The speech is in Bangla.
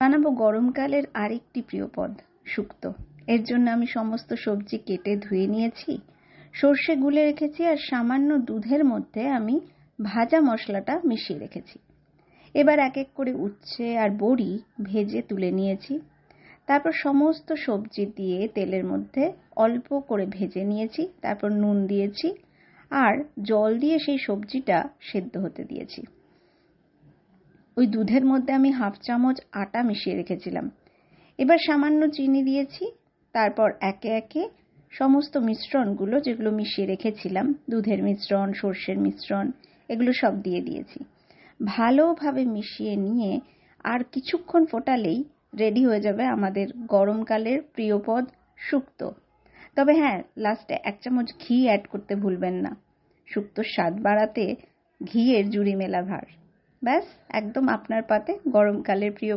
বানাবো গরমকালের আরেকটি প্রিয় পদ, শুক্তো। এর জন্য আমি সমস্ত সবজি কেটে ধুয়ে নিয়েছি, সর্ষে গুলে রেখেছি আর সামান্য দুধের মধ্যে আমি ভাজা মশলাটা মিশিয়ে রেখেছি। এবার এক এক করে উচ্ছে আর বড়ি ভেজে তুলে নিয়েছি। তারপর সমস্ত সবজি দিয়ে তেলের মধ্যে অল্প করে ভেজে নিয়েছি, তারপর নুন দিয়েছি আর জল দিয়ে সেই সবজিটা সেদ্ধ হতে দিয়েছি। ওই দুধের মধ্যে আমি হাফ চামচ আটা মিশিয়ে রেখেছিলাম। এবার সামান্য চিনি দিয়েছি, তারপর একে একে সমস্ত মিশ্রণগুলো যেগুলো মিশিয়ে রেখেছিলাম, দুধের মিশ্রণ, সর্ষের মিশ্রণ, এগুলো সব দিয়ে দিয়েছি। ভালোভাবে মিশিয়ে নিয়ে আর কিছুক্ষণ ফোটালেই রেডি হয়ে যাবে আমাদের গরমকালের প্রিয় পদ শুক্তো। তবে হ্যাঁ লাস্টে এক চামচ ঘি অ্যাড করতে ভুলবেন না। শুক্তোর স্বাদ বাড়াতে ঘিয়ের জুড়ি মেলা ভার। ব্যাস একদম আপনার পাতে গরমকালের প্রিয়